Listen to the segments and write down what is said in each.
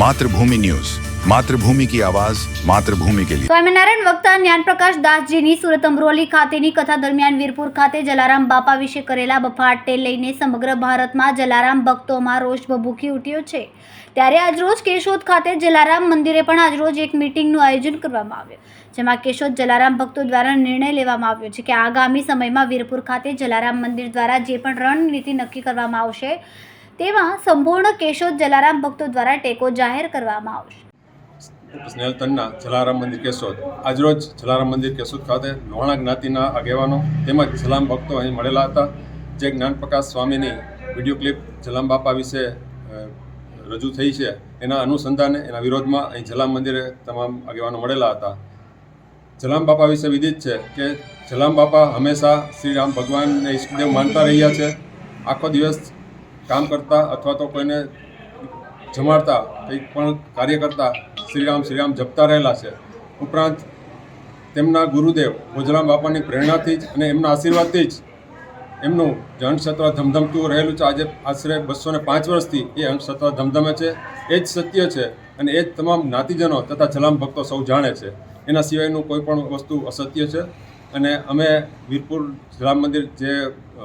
Mathrubhumi news. Mathrubhumi કી આવાજ, માતૃભૂમિ કે લિયે સ્વામિનારાયણ વક્તા જ્ઞાનપ્રકાશ દાસજીની સુરત અમરોલી ખાતેની કથા દરમિયાન વીરપુર ખાતે જલારામ બાપા વિશે કરેલા બફાટને લઈને સમગ્ર ભારતમાં જલારામ ભક્તોમાં રોષ ભભૂકી ઉઠ્યો છે. ત્યારે આજરોજ કેશોદ ખાતે જલારામ મંદિરે પણ આજરોજ એક મિટિંગનું આયોજન કરવામાં આવ્યું. જેમાં કેશોદ જલારામ ભક્તો દ્વારા નિર્ણય લેવામાં આવ્યો છે કે આગામી સમયમાં વીરપુર ખાતે જલારામ મંદિર દ્વારા જે પણ રણનીતિ નક્કી કરવામાં આવશે તેમાં સંપૂર્ણ કેશોદ જલારામ ભક્તો દ્વારા ટેકો જાહેર કરવામાં આવશે. સ્નેહલ તન્ના, જલારામ મંદિર કેશોદ. આજરોજ જલારામ મંદિર કેશોદ ખાતે લોહાણા જ્ઞાતિના આગેવાનો તેમજ જલામ ભક્તો અહીં મળેલા હતા. જે જ્ઞાનપ્રકાશ સ્વામીની વીડિયો ક્લિપ જલામ બાપા વિશે રજૂ થઈ છે. એના અનુસંધાને, એના વિરોધમાં અહીં જલામ મંદિરે તમામ આગેવાનો મળેલા હતા. જલામ બાપા વિશે વિદિત છે કે જલામ બાપા હંમેશા શ્રી રામ ભગવાનને ઈષ્ટદેવ માનતા રહ્યા છે. આખો દિવસ કામ કરતા અથવા તો કોઈને જમાડતા કંઈક પણ કાર્ય કરતા, શ્રીરામ શ્રીરામ જપતા રહેલા છે. ઉપરાંત તેમના ગુરુદેવ ભોજરામ બાપાની પ્રેરણાથી જ અને એમના આશીર્વાદથી જ એમનું જે ધમધમતું રહેલું છે. આજે આશરે બસો ને પાંચ વર્ષથી એ અંશસત્ર ધમધમે છે. એ જ સત્ય છે અને એ જ તમામ જ્ઞાતિજનો તથા જલામ ભક્તો સૌ જાણે છે. એના સિવાયનું કોઈ પણ વસ્તુ અસત્ય છે. અને અમે વીરપુર જલામ મંદિર જે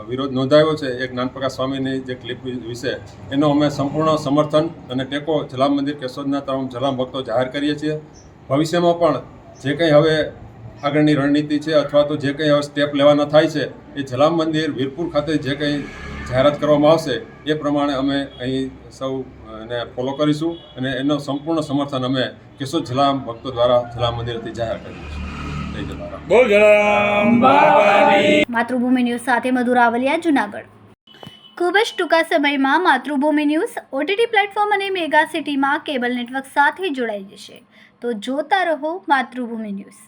વિરોધ નોંધાયો છે, એક નાનપ્રકાશ સ્વામીની જે ક્લિપ વિશે, એનો અમે સંપૂર્ણ સમર્થન અને ટેકો જલામ મંદિર કેશોદના તમામ જલામ ભક્તો જાહેર કરીએ છીએ. ભવિષ્યમાં પણ જે કંઈ હવે આગળની રણનીતિ છે અથવા તો જે કંઈ હવે સ્ટેપ લેવાના થાય છે, એ જલામ મંદિર વીરપુર ખાતે જે કંઈ જાહેરાત કરવામાં આવશે, એ પ્રમાણે અમે અહીં સૌ ને ફોલો કરીશું અને એનો સંપૂર્ણ સમર્થન અમે કેશોદ જલામ ભક્તો દ્વારા જલામ મંદિરથી જાહેર જલારામ બોલ માતૃભૂમિ ન્યૂઝ સાથે મધુરાવલિયા, જુનાગઢ. ખૂબ જ ટૂંકા સમયમાં માતૃભૂમિ ન્યૂઝ ઓટીટી પ્લેટફોર્મ અને મેગા સિટીમાં કેબલ નેટવર્ક સાથે જોડાઈ જશે. તો જોતા રહો માતૃભૂમિ ન્યૂઝ.